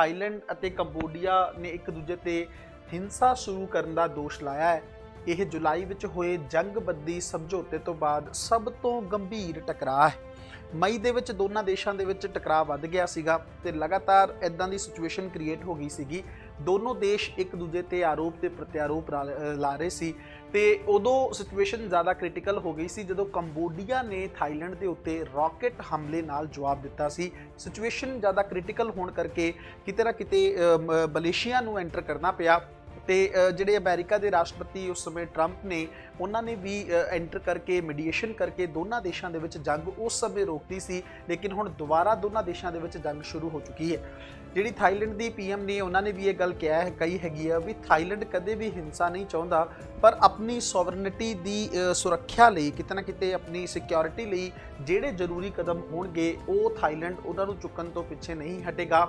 Thailand ਅਤੇ Cambodia ਨੇ ਇੱਕ ਦੂਜੇ ਤੇ ਹਿੰਸਾ ਸ਼ੁਰੂ ਕਰਨ ਦਾ ਦੋਸ਼ ਲਾਇਆ ਹੈ। ਇਹ ਜੁਲਾਈ ਵਿੱਚ ਹੋਏ ਜੰਗਬੰਦੀ ਸਮਝੌਤੇ ਤੋਂ ਬਾਅਦ ਸਭ ਤੋਂ ਗੰਭੀਰ ਟਕਰਾਅ ਹੈ। ਮਈ ਦੇ ਵਿੱਚ ਦੋਨਾਂ ਦੇਸ਼ਾਂ ਦੇ ਵਿੱਚ ਟਕਰਾਅ ਵੱਧ ਗਿਆ ਸੀਗਾ ਤੇ ਲਗਾਤਾਰ ਇਦਾਂ ਦੀ ਸਿਚੁਏਸ਼ਨ ਕ੍ਰੀਏਟ ਹੋ ਗਈ ਸੀਗੀ ਦੋਨੋਂ ਦੇਸ਼ ਇੱਕ ਦੂਜੇ ਤੇ ਆਰੋਪ ਤੇ ਪ੍ਰਤਿਆਰੋਪ ਰਾ- ਲਾ ਰਹੇ ਸੀ। ਤੇ ਉਦੋਂ ਸਿਚੁਏਸ਼ਨ ਜ਼ਿਆਦਾ ਕ੍ਰਿਟੀਕਲ ਹੋ ਗਈ ਸੀ, ਜਦੋਂ ਕੰਬੋਡੀਆ ਨੇ ਥਾਈਲੈਂਡ ਦੇ ਉੱਤੇ ਰਾਕੇਟ ਹਮਲੇ ਨਾਲ ਜਵਾਬ ਦਿੱਤਾ ਸੀ। ਸਿਚੁਏਸ਼ਨ ਜ਼ਿਆਦਾ ਕ੍ਰਿਟੀਕਲ ਹੋਣ ਕਰਕੇ ਕਿਤੇ ਨਾ ਕਿਤੇ ਮ- ਮਲੇਸ਼ੀਆ ਨੂੰ ਐਂਟਰ ਕਰਨਾ ਪਿਆ। ਤੇ ਜਿਹੜੇ ਅਮਰੀਕਾ ਦੇ ਰਾਸ਼ਟਰਪਤੀ ਉਸ ਸਮੇਂ ਟਰੰਪ ਨੇ, ਉਹਨਾਂ ਨੇ ਵੀ ਐਂਟਰ ਕਰਕੇ ਮੀਡੀਏਸ਼ਨ ਕਰਕੇ ਦੋਨਾਂ ਦੇਸ਼ਾਂ ਦੇ ਵਿੱਚ ਜੰਗ ਉਸ ਸਮੇਂ ਰੋਕਦੀ ਸੀ, ਲੇਕਿਨ ਹੁਣ ਦੁਬਾਰਾ ਦੋਨਾਂ ਦੇਸ਼ਾਂ ਦੇ ਵਿੱਚ ਜੰਗ ਸ਼ੁਰੂ ਹੋ ਚੁੱਕੀ ਹੈ। ਜਿਹੜੀ ਥਾਈਲੈਂਡ ਦੀ ਪੀਐਮ ਨੇ, ਉਹਨਾਂ ਨੇ ਵੀ ਇਹ ਗੱਲ ਕਿਹਾ ਹੈ, ਕਹੀ ਹੈਗੀ ਆ ਵੀ ਥਾਈਲੈਂਡ ਕਦੇ ਵੀ ਹਿੰਸਾ ਨਹੀਂ ਚਾਹੁੰਦਾ, ਪਰ ਆਪਣੀ ਸੋਵਰਨਿਟੀ ਦੀ ਸੁਰੱਖਿਆ ਲਈ, ਕਿਤੇ ਨਾ ਕਿਤੇ ਆਪਣੀ ਸਿਕਿਉਰਿਟੀ ਲਈ ਜਿਹੜੇ ਜ਼ਰੂਰੀ ਕਦਮ ਹੋਣਗੇ, ਉਹ ਥਾਈਲੈਂਡ ਉਹਨਾਂ ਨੂੰ ਚੁੱਕਣ ਤੋਂ ਪਿੱਛੇ ਨਹੀਂ ਹਟੇਗਾ।